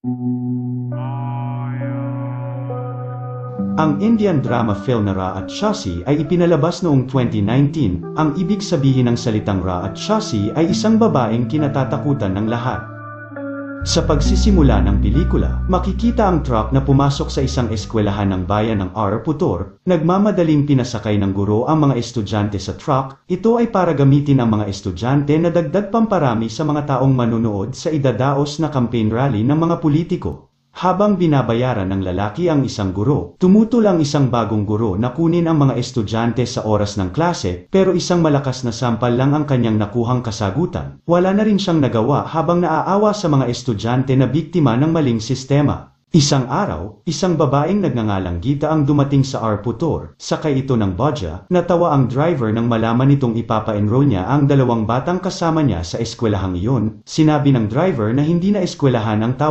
Ang Indian drama film na Ra at Shasi ay ipinalabas noong 2019. Ang ibig sabihin ng salitang Ra at Shasi ay isang babaeng kinatatakutan ng lahat. Sa pagsisimula ng pelikula, makikita ang truck na pumasok sa isang eskwelahan ng bayan ng R. Putor, nagmamadaling pinasakay ng guro ang mga estudyante sa truck, ito ay para gamitin ang mga estudyante na dagdag pamparami sa mga taong manunood sa idadaos na campaign rally ng mga politiko. Habang binabayaran ng lalaki ang isang guro, tumutol ang isang bagong guro na kunin ang mga estudyante sa oras ng klase, pero isang malakas na sampal lang ang kanyang nakuhang kasagutan. Wala na rin siyang nagawa habang naaawa sa mga estudyante na biktima ng maling sistema. Isang araw, isang babaeng nagngangalang Gita ang dumating sa Arputor, sakay ito ng bodya, natawa ang driver nang malaman nitong ipapa-enroll niya ang dalawang batang kasama niya sa eskwelahang iyon, sinabi ng driver na hindi na eskwelahan ang tawag